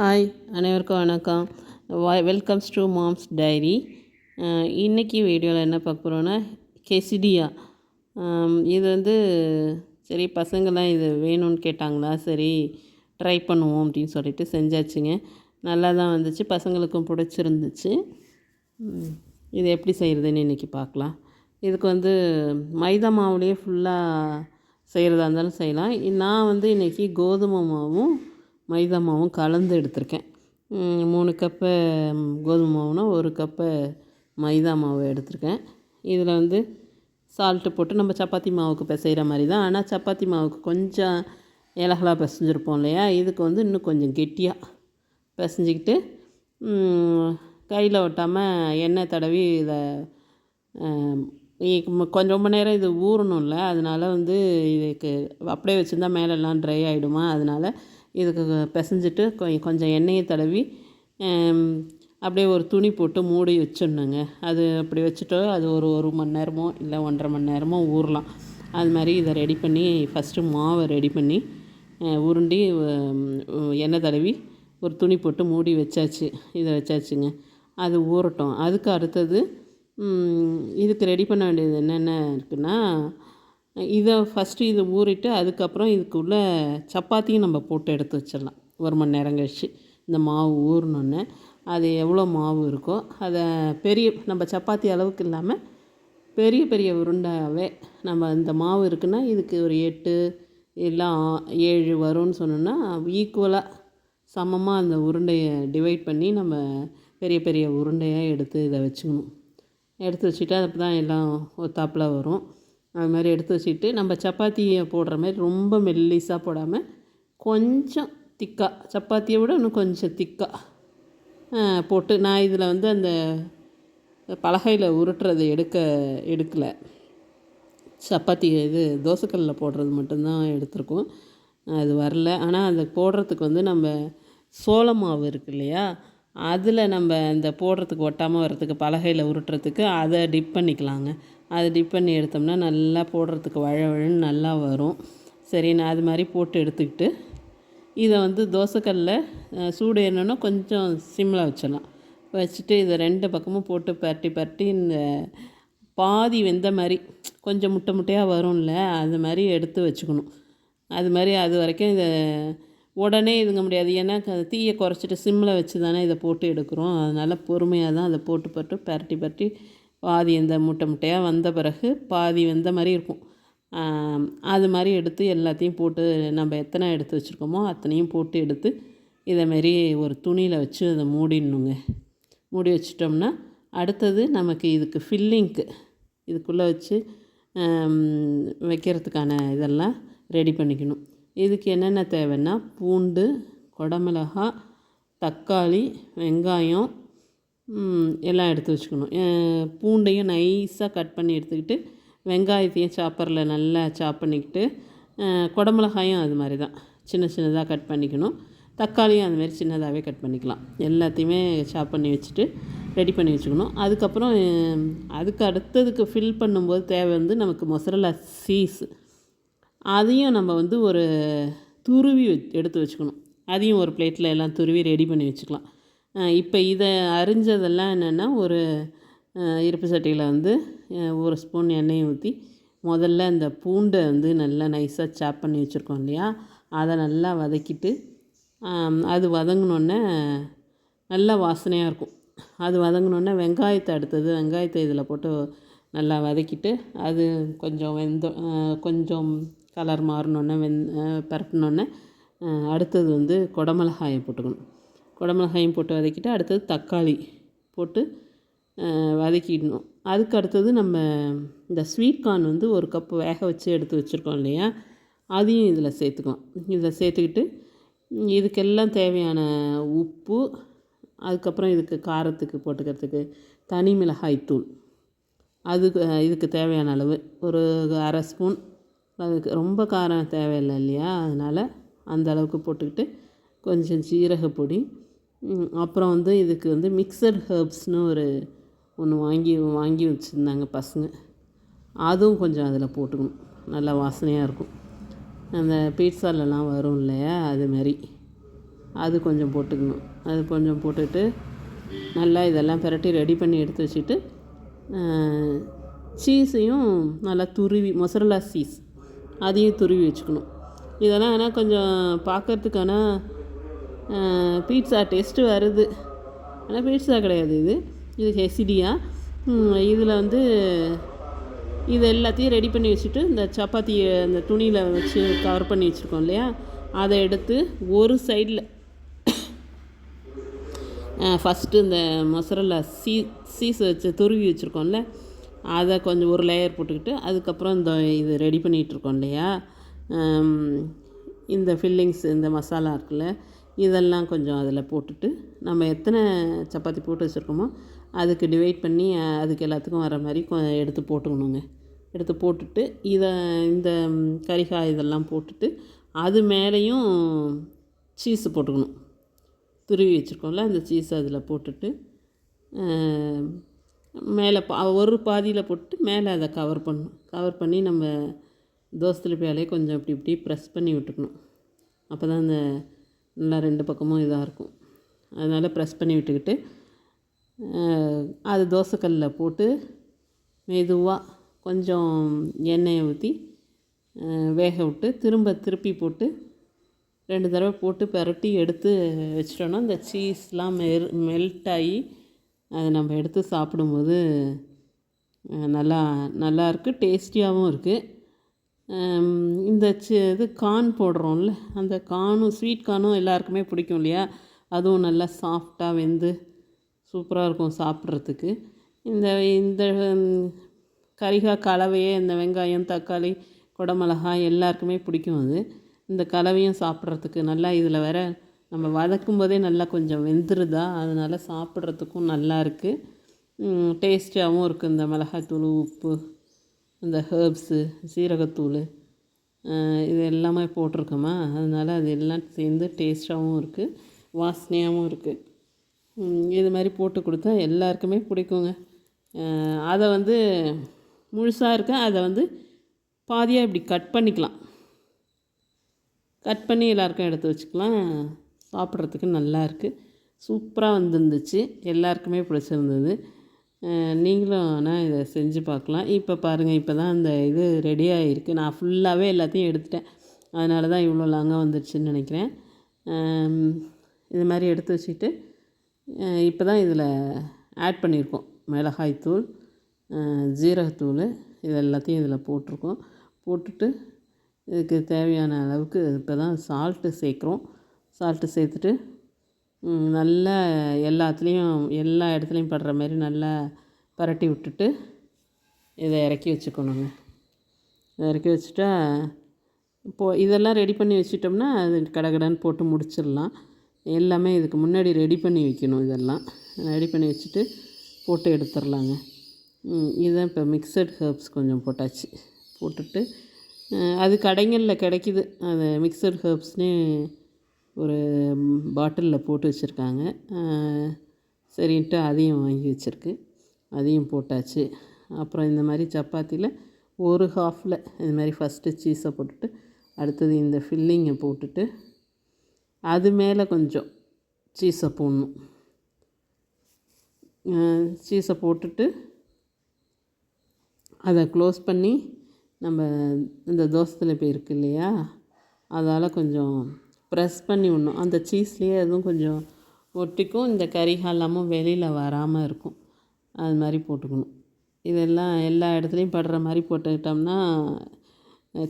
Hi அனைவருக்கும் வணக்கம். Welcomes to moms diary இன்றைக்கி வீடியோவில் என்ன பார்க்க போகிறோன்னா கெசிடியா இது வந்து சரி பசங்கள்லாம் இது வேணும்னு கேட்டாங்களா சரி ட்ரை பண்ணுவோம் அப்படின்னு சொல்லிட்டு செஞ்சாச்சுங்க. நல்லா தான் வந்துச்சு பசங்களுக்கும் பிடிச்சிருந்துச்சு. இது எப்படி செய்கிறதுன்னு இன்றைக்கி பார்க்கலாம். இதுக்கு வந்து மைதா மாவுலேயே ஃபுல்லாக செய்கிறதா இருந்தாலும் செய்யலாம். நான் வந்து இன்றைக்கி கோதுமை மாவும் மைதா மாவும் கலந்து எடுத்திருக்கேன். மூணு கப்பு கோதுமை மாவுனா ஒரு கப்பு மைதா மாவு எடுத்திருக்கேன். இதில் வந்து சால்ட்டு போட்டு நம்ம சப்பாத்தி மாவுக்கு பிசைகிற மாதிரி தான். ஆனால் சப்பாத்தி மாவுக்கு கொஞ்சம் ஏலகலாக பிசைஞ்சிருப்போம் இல்லையா? இதுக்கு வந்து இன்னும் கொஞ்சம் கெட்டியாக பிசைஞ்சிக்கிட்டு கையில் ஒட்டாமல் எண்ணெய் தடவி இதை கொஞ்சம் ரொம்ப நேரம் இது ஊறணும்ல. அதனால் வந்து இதுக்கு அப்படியே வச்சுருந்தா மேலெல்லாம் ட்ரை ஆகிடுமா அதனால் இதுக்கு பிசைஞ்சிட்டு கொ- கொஞ்சம் எண்ணெயை தடவி அப்படியே ஒரு துணி போட்டு மூடி வச்சிடணுங்க. அது அப்படி வச்சுட்டோ அது ஒரு ஒரு மணி நேரமோ இல்லை ஒன்றரை மணி நேரமோ ஊறலாம். அது மாதிரி இதை ரெடி பண்ணி ஃபஸ்ட்டு மாவை ரெடி பண்ணி உருண்டி எண்ணெய் தடவி ஒரு துணி போட்டு மூடி வச்சாச்சு. இதை வச்சாச்சுங்க. அது ஊறட்டும். அதுக்கு அடுத்தது இதுக்கு ரெடி பண்ண வேண்டியது என்னென்ன இருக்குன்னா இதை ஃபஸ்ட்டு இதை ஊறிட்டு அதுக்கப்புறம் இதுக்குள்ளே சப்பாத்தியும் நம்ம போட்டு எடுத்து வச்சிடலாம். ஒரு மணி நேரம் கழிச்சு இந்த மாவு ஊறினோன்னே அது எவ்வளோ மாவு இருக்கோ அதை பெரிய நம்ம சப்பாத்தி அளவுக்கு இல்லாமல் பெரிய பெரிய உருண்டாவே நம்ம இந்த மாவு இருக்குன்னா இதுக்கு ஒரு எட்டு எல்லாம் ஆ- ஏழு வரும்னு சொன்னோன்னா ஈக்குவலாக சமமாக அந்த உருண்டையை டிவைட் பண்ணி நம்ம பெரிய பெரிய உருண்டையாக எடுத்து இதை வச்சுக்கணும். எடுத்து வச்சுட்டு அப்போ தான் எல்லாம் ஒத்தாப்பில் வரும். அது மாதிரி எடுத்து வச்சுட்டு நம்ம சப்பாத்தியை போடுற மாதிரி ரொம்ப மெல்லிஸாக போடாமல் கொஞ்சம் திக்காக சப்பாத்தியை விட இன்னும் கொஞ்சம் திக்காக போட்டு நான் இதில் வந்து அந்த பலகையில் உருட்டுறது எடுக்க எடுக்கலை. சப்பாத்தி இது தோசைக்கல்லில் போடுறது மட்டும்தான் எடுத்திருக்கோம். அது வரல. ஆனால் அதை போடுறதுக்கு வந்து நம்ம சோள மாவு இருக்கு இல்லையா? அதில் நம்ம இந்த போடுறதுக்கு ஒட்டாமல் வர்றதுக்கு பலகையில் உருட்டுறதுக்கு அதை டிப் பண்ணிக்கலாங்க. அதை டிப் பண்ணி எடுத்தோம்னா நல்லா போடுறதுக்கு வழவழன்னு நல்லா வரும். சரி நான் அது மாதிரி போட்டு எடுத்துக்கிட்டு இதை வந்து தோசைக்கல்லில் சூடு ஏறணுன்னா கொஞ்சம் சிம்மில் வச்சிடலாம். வச்சுட்டு இதை ரெண்டு பக்கமும் போட்டு பரட்டி பரட்டி இந்த பாதி வெந்த மாதிரி கொஞ்சம் முட்டை முட்டையாக வரும்ல அது மாதிரி எடுத்து வச்சுக்கணும். அது மாதிரி அது வரைக்கும் இதை உடனே இதுங்க முடியாது. ஏன்னா தீயை குறைச்சிட்டு சிம்மில் வச்சு தானே இதை போட்டு எடுக்கிறோம். அதனால் பொறுமையாக தான் அதை போட்டு போட்டு பரட்டி பரட்டி பாதி இந்த முட்டை முட்டையாக வந்த பிறகு பாதி வெந்த மாதிரி இருக்கும். அது மாதிரி எடுத்து எல்லாத்தையும் போட்டு நம்ம எத்தனை எடுத்து வச்சுருக்கோமோ அத்தனையும் போட்டு எடுத்து இதை மாரி ஒரு துணியில் வச்சு அதை மூடிடணுங்க. மூடி வச்சிட்டோம்னா அடுத்தது நமக்கு இதுக்கு ஃபில்லிங்க்கு இதுக்குள்ளே வச்சு வைக்கிறதுக்கான இதெல்லாம் ரெடி பண்ணிக்கணும். இதுக்கு என்னென்ன தேவைன்னா பூண்டு கொடமிளகாய் தக்காளி வெங்காயம் எல்லாம் எடுத்து வச்சுக்கணும். பூண்டையும் நைஸாக கட் பண்ணி எடுத்துக்கிட்டு வெங்காயத்தையும் சாப்பரில் நல்லா சாப் பண்ணிக்கிட்டு குடமிளகாயும் அது மாதிரி தான். சின்ன சின்னதாக கட் பண்ணிக்கணும். தக்காளியும் அதுமாரி சின்னதாகவே கட் பண்ணிக்கலாம். எல்லாத்தையுமே சாப் பண்ணி வச்சுட்டு ரெடி பண்ணி வச்சுக்கணும். அதுக்கப்புறம் அதுக்கு அடுத்ததுக்கு ஃபில் பண்ணும்போது தேவை வந்து நமக்கு மொசரலா சீஸ் அதையும் நம்ம வந்து ஒரு துருவி எடுத்து வச்சுக்கணும். அதையும் ஒரு பிளேட்டில் எல்லாம் துருவி ரெடி பண்ணி வச்சுக்கலாம். இப்போ இதை அரிஞ்சதெல்லாம் என்னென்னா ஒரு இருப்பு சட்டியில் வந்து ஒரு ஸ்பூன் எண்ணெயை ஊற்றி முதல்ல இந்த பூண்டை வந்து நல்லா நைஸாக சாப் பண்ணி வச்சுருக்கோம் இல்லையா? அதை நல்லா வதக்கிட்டு அது வதங்கினோடனே நல்லா வாசனையாக இருக்கும். அது வதங்கினோடனே வெங்காயத்தை அடுத்தது வெங்காயத்தை இதில் போட்டு நல்லா வதக்கிட்டு அது கொஞ்சம் வெந்த கொஞ்சம் கலர் மாறினோன்னே வெந் பரட்டினோன்னே அடுத்தது வந்து குடமிளகாயை போட்டுக்கணும். குடமிளகாயும் போட்டு வதக்கிட்டு அடுத்தது தக்காளி போட்டு வதக்கிடணும். அதுக்கு அடுத்தது நம்ம இந்த ஸ்வீட் கார்ன் வந்து ஒரு கப்பு வேக வச்சு எடுத்து வச்சுருக்கோம் இல்லையா? அதையும் இதில் சேர்த்துக்கலாம். இதில் சேர்த்துக்கிட்டு இதுக்கெல்லாம் தேவையான உப்பு அதுக்கப்புறம் இதுக்கு காரத்துக்கு போட்டுக்கிறதுக்கு தனி மிளகாய் தூள் அதுக்கு இதுக்கு தேவையான அளவு. ஒரு அரை ஸ்பூன் அதுக்கு ரொம்ப காரம் தேவையில்லை இல்லையா? அதனால் அந்த அளவுக்கு போட்டுக்கிட்டு கொஞ்சம் சீரகப்பொடி அப்புறம் வந்து இதுக்கு வந்து மிக்சர் ஹெர்ப்ஸ்னு ஒரு ஒன்று வாங்கி வாங்கி வச்சுருந்தாங்க பசங்க. அதுவும் கொஞ்சம் அதில் போட்டுக்கணும். நல்லா வாசனையாக இருக்கும். அந்த பீட்சாலெலாம் வரும் இல்லையா? அதுமாரி அது கொஞ்சம் போட்டுக்கணும். அது கொஞ்சம் போட்டுட்டு நல்லா இதெல்லாம் பிரட்டி ரெடி பண்ணி எடுத்து வச்சுட்டு சீஸையும் நல்லா துருவி மொசரலா சீஸ் அதையும் துருவி வச்சுக்கணும். இதெல்லாம் ஆனால் கொஞ்சம் பார்க்கறதுக்கான பீட்சா டேஸ்ட்டு வருது. ஆனால் பீட்சா கிடையாது இது. இது ஹெசிடியா. இதில் வந்து இது எல்லாத்தையும் ரெடி பண்ணி வச்சுட்டு இந்த சப்பாத்தியை அந்த துணியில் வச்சு கவர் பண்ணி வச்சுருக்கோம் இல்லையா? அதை எடுத்து ஒரு சைடில் ஃபஸ்ட்டு இந்த மொசரல்லா சீ சீஸ் வச்சு துருவி வச்சுருக்கோம்ல? அதை கொஞ்சம் ஒரு லேயர் போட்டுக்கிட்டு அதுக்கப்புறம் இந்த இது ரெடி பண்ணிகிட்ருக்கோம் இல்லையா? இந்த ஃபில்லிங்ஸ் இந்த மசாலா இருக்குல்ல இதெல்லாம் கொஞ்சம் அதில் போட்டுட்டு நம்ம எத்தனை சப்பாத்தி போட்டு வச்சுருக்கோமோ அதுக்கு டிவைட் பண்ணி அதுக்கு எல்லாத்துக்கும் வர மாதிரி எடுத்து போட்டுக்கணுங்க. எடுத்து போட்டுட்டு இதை இந்த கறிகாய் இதெல்லாம் போட்டுட்டு அது மேலேயும் சீஸு போட்டுக்கணும். துருவி வச்சுருக்கோம்ல அந்த சீஸ் அதில் போட்டுட்டு மேலே பா ஒரு பாதியில் போட்டு மேலே அதை கவர் பண்ணணும். கவர் பண்ணி நம்ம தோசை கொஞ்சம் இப்படி இப்படி ப்ரெஸ் பண்ணி விட்டுக்கணும். அப்போ தான் அந்த நல்லா ரெண்டு பக்கமும் இதாக இருக்கும். அதனால் ப்ரெஸ் பண்ணி விட்டுக்கிட்டு அது தோசைக்கல்லில் போட்டு மெதுவாக கொஞ்சம் எண்ணெயை ஊற்றி வேக விட்டு திரும்ப திருப்பி போட்டு ரெண்டு தடவை போட்டு பரட்டி எடுத்து வச்சிட்டோன்னா இந்த சீஸ்லாம் மெர் மெல்ட் ஆகி அதை நம்ம எடுத்து சாப்பிடும்போது நல்லா நல்லாயிருக்கு டேஸ்டியாகவும் இருக்குது இந்த சி இது கார்ன் போடுறோம்ல அந்த கார்னும் ஸ்வீட் கார்னும் எல்லாருக்குமே பிடிக்கும் இல்லையா? அதுவும் நல்லா சாஃப்டாக வெந்து சூப்பராக இருக்கும் சாப்பிட்றதுக்கு. இந்த இந்த கரிகாய் கலவையே இந்த வெங்காயம் தக்காளி குடமிளகாய் எல்லாருக்குமே பிடிக்கும் அது. இந்த கலவையும் சாப்பிட்றதுக்கு நல்லா இதில் வேறு நம்ம வதக்கும் போதே நல்லா கொஞ்சம் வெந்துருதா? அதனால் சாப்பிட்றதுக்கும் நல்லா இருக்குது டேஸ்டியாகவும் இருக்குது இந்த மிளகாத்தூள் உப்பு இந்த ஹேர்ப்ஸு சீரகத்தூள் இது எல்லாமே போட்டிருக்கோமா? அதனால் அது எல்லாம் சேர்ந்து டேஸ்ட்டாகவும் இருக்குது வாசனையாகவும் இருக்குது இது மாதிரி போட்டு கொடுத்தா எல்லாருக்குமே பிடிக்குங்க. அதை வந்து முழுசாக இருக்க அதை வந்து பாதியாக இப்படி கட் பண்ணிக்கலாம். கட் பண்ணி எல்லாருக்கும் எடுத்து வச்சுக்கலாம். சாப்பிட்றதுக்கு நல்லா இருக்குது சூப்பராக வந்துருந்துச்சு. எல்லாருக்குமே பிடிச்சிருந்தது. நீங்களும் ஆனால் இதை செஞ்சு பார்க்கலாம். இப்போ பாருங்கள் இப்போ தான் அந்த இது ரெடி ஆகிருக்கு நான் ஃபுல்லாகவே எல்லாத்தையும் எடுத்துட்டேன். அதனால தான் இவ்வளோ லாங்காக வந்துடுச்சுன்னு நினைக்கிறேன். இது மாதிரி எடுத்து வச்சுட்டு இப்போ தான் இதில் ஆட் பண்ணியிருக்கோம். மிளகாய் தூள் ஜீரகத்தூள் இது எல்லாத்தையும் இதில் போட்டிருக்கோம். போட்டுட்டு இதுக்கு தேவையான அளவுக்கு இப்போ தான் சால்ட்டு சேர்க்குறோம். சால்ட்டு சேர்த்துட்டு நல்லா எல்லாத்துலேயும் எல்லா இடத்துலையும் படுற மாதிரி நல்லா பரட்டி விட்டுட்டு இதை இறக்கி வச்சுக்கணுங்க. இறக்கி வச்சுட்டா இப்போது இதெல்லாம் ரெடி பண்ணி வச்சிட்டோம்னா அது கடகடன்னு போட்டு முடிச்சிடலாம். எல்லாமே இதுக்கு முன்னாடி ரெடி பண்ணி வைக்கணும் இதெல்லாம். ரெடி பண்ணி வச்சுட்டு போட்டு எடுத்துடலாங்க. இதுதான் இப்போ மிக்சட் ஹர்ப்ஸ் கொஞ்சம் போட்டாச்சு. போட்டுட்டு அது கடைங்களில் கிடைக்கிது. அது மிக்சட் ஹர்ப்ஸ்னு ஒரு பாட்டிலில் போட்டு வச்சுருக்காங்க. சரின்ட்டு அதையும் வாங்கி வச்சுருக்கு. அதையும் போட்டாச்சு. அப்புறம் இந்த மாதிரி சப்பாத்தியில் ஒரு ஹாஃபில் இது மாதிரி ஃபஸ்ட்டு சீஸை போட்டுட்டு அடுத்தது இந்த ஃபில்லிங்கை போட்டுட்டு அது மேலே கொஞ்சம் சீஸை போடணும். சீஸை போட்டுட்டு அதை க்ளோஸ் பண்ணி நம்ம இந்த தோசத்தில் போய் இருக்குது இல்லையா அதால் கொஞ்சம் ப்ரெஸ் பண்ணி விடணும் அந்த சீஸ்லேயே அதுவும் கொஞ்சம் ஒட்டிக்கும். இந்த கறிகாலமும் வெளியில் வராமல் இருக்கும். அது மாதிரி போட்டுக்கணும். இதெல்லாம் எல்லா இடத்துலையும் படுற மாதிரி போட்டுக்கிட்டோம்னா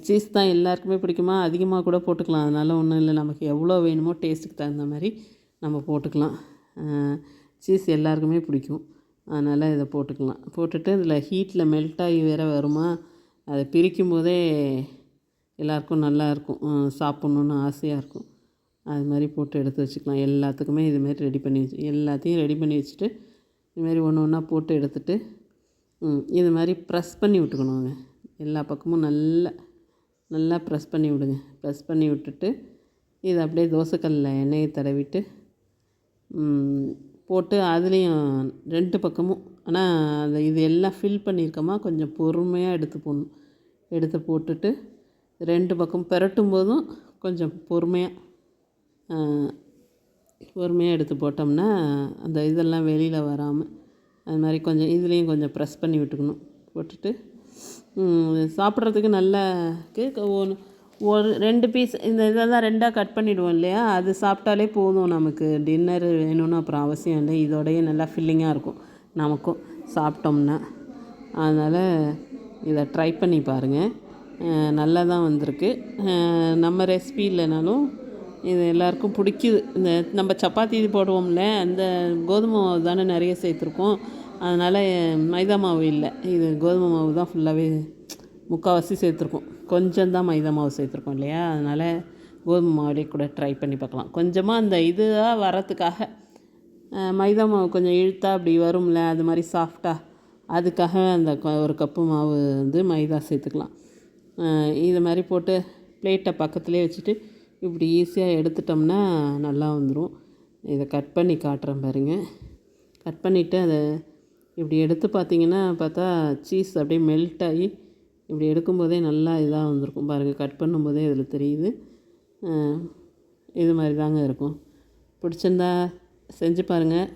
சீஸ் தான் எல்லாருக்குமே பிடிக்குமா? அதிகமாக கூட போட்டுக்கலாம். அதனால் ஒன்றும் இல்லை. நமக்கு எவ்வளோ வேணுமோ டேஸ்ட்டுக்கு தகுந்த மாதிரி நம்ம போட்டுக்கலாம். சீஸ் எல்லாருக்குமே பிடிக்கும். அதனால் இதை போட்டுக்கலாம். போட்டுட்டு இதில் ஹீட்டில் மெல்ட் ஆகி வேறு வருமா? அதை பிரிக்கும் போதே எல்லாருக்கும் நல்லா இருக்கும். சாப்பிட்ணுன்னு ஆசையாக இருக்கும். அது மாதிரி போட்டு எடுத்து வச்சுக்கலாம். எல்லாத்துக்குமே இது மாதிரி ரெடி பண்ணி வச்சு எல்லாத்தையும் ரெடி பண்ணி வச்சுட்டு இதுமாரி ஒன்று ஒன்றா போட்டு எடுத்துகிட்டு இது மாதிரி ப்ரெஸ் பண்ணி விட்டுக்கணுங்க எல்லா பக்கமும் நல்லா நல்லா ப்ரெஸ் பண்ணி விடுங்க. ப்ரெஸ் பண்ணி விட்டுட்டு இதை அப்படியே தோசைக்கல்லில் எண்ணெயை தடவிட்டு போட்டு அதுலேயும் ரெண்டு பக்கமும் ஆனால் அந்த இது எல்லாம் ஃபில் பண்ணியிருக்கோமா கொஞ்சம் பொறுமையாக எடுத்து போடணும். எடுத்து போட்டுட்டு ரெண்டு பக்கம் பெரட்டும் போதும் கொஞ்சம் பொறுமையாக பொறுமையாக எடுத்து போட்டோம்னா அந்த இதெல்லாம் வெளியில் வராமல் அது மாதிரி கொஞ்சம் இதுலேயும் கொஞ்சம் ப்ரெஸ் பண்ணி விட்டுக்கணும். போட்டுட்டு சாப்பிட்றதுக்கு நல்லா கேக் ஒன்று ஒரு ரெண்டு பீஸ் இந்த இதெல்லாம் ரெண்டாக கட் பண்ணிவிடுவோம் இல்லையா? அது சாப்பிட்டாலே போதும் நமக்கு. டின்னர் வேணும்னு அப்புறம் அவசியம் இல்லை. இதோடையே நல்லா ஃபில்லிங்காக இருக்கும் நமக்கும் சாப்பிட்டோம்னா. அதனால் இதை ட்ரை பண்ணி பாருங்கள் நல்லா தான் வந்திருக்கு. நம்ம ரெசிபி இல்லைனாலும் இது எல்லாருக்கும் பிடிக்குது. இந்த நம்ம சப்பாத்தி இது போடுவோம்ல அந்த கோதுமை மாவு தானே நிறைய சேர்த்துருக்கோம். அதனால் மைதா மாவு இல்லை. இது கோதுமை மாவு தான் ஃபுல்லாகவே முக்கால்வாசி சேர்த்துருக்கோம். கொஞ்சம் தான் மைதா மாவு சேர்த்துருக்கோம் இல்லையா? அதனால் கோதுமை மாவுலேயே கூட ட்ரை பண்ணி பார்க்கலாம். கொஞ்சமாக அந்த இதுவாக வரத்துக்காக மைதா மாவு கொஞ்சம் இழுத்தா அப்படி வரும்ல அது மாதிரி சாஃப்டாக அதுக்காக அந்த ஒரு கப்பு மாவு வந்து மைதா சேர்த்துக்கலாம். இது மாதிரி போட்டு பிளேட்டை பக்கத்துலேயே வச்சுட்டு இப்படி ஈஸியாக எடுத்துட்டோம்னா நல்லா வந்துடும் இதை கட் பண்ணி காட்டுறேன் பாருங்கள் கட் பண்ணிவிட்டு அதை இப்படி எடுத்து பார்த்தீங்கன்னா பார்த்தா சீஸ் அப்படியே மெல்ட் ஆகி இப்படி எடுக்கும்போதே நல்லா இதாக வந்திருக்கும். பாருங்கள் கட் பண்ணும்போதே இதில் தெரியுது. இது மாதிரி தாங்க இருக்கும். பிடிச்சிருந்தா செஞ்சு பாருங்கள்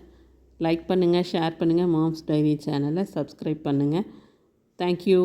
லைக் பண்ணுங்கள் ஷேர் பண்ணுங்கள் மாம்ஸ் டைரி சேனலை சப்ஸ்கிரைப் பண்ணுங்கள் தேங்க்யூ